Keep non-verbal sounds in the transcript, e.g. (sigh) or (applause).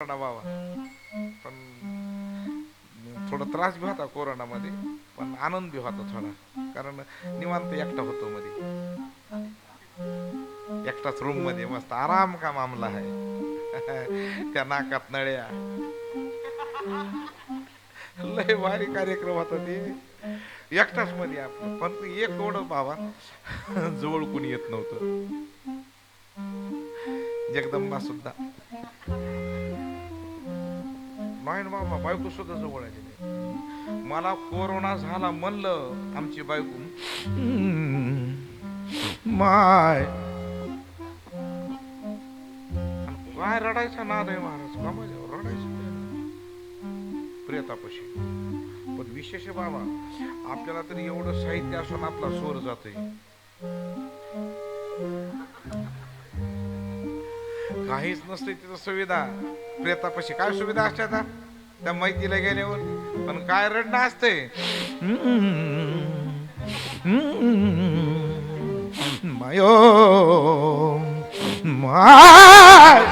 Corona बाबा पण थोडा त्रास बी होता कोरोनामध्ये पण आनंद बी होता थोडा. कारण निवांत एकटा होतो मध्ये. एकटाच रूममध्ये मस्त आराम का मामला आहे? (laughs) त्या नाकात नळ्या. लय भारी कार्यक्रम होता ते. एकटाच मध्ये आपलं. पण एक एवढं बाबा (laughs) जवळ कोणी येत नव्हतं. जगदंबा सुद्धा. बायन बाबा बायको सुद्धा जवळ आलेली नाही. मला कोरोना झाला म्हणलं आमची बायको. माय. काय रडायचा नाद आहे महाराज? बाबा रडायचं काय प्रियतापाशी. पण विशेष बाबा आपल्याला तरी एवढं साहित्य असून आपला स्वर जातोय. काहीच नसते तिथं सुविधा. प्रेतापाशी काय सुविधा असतात त्या माहितीला गेल्यावर पण काय रडणं असते मायो माय.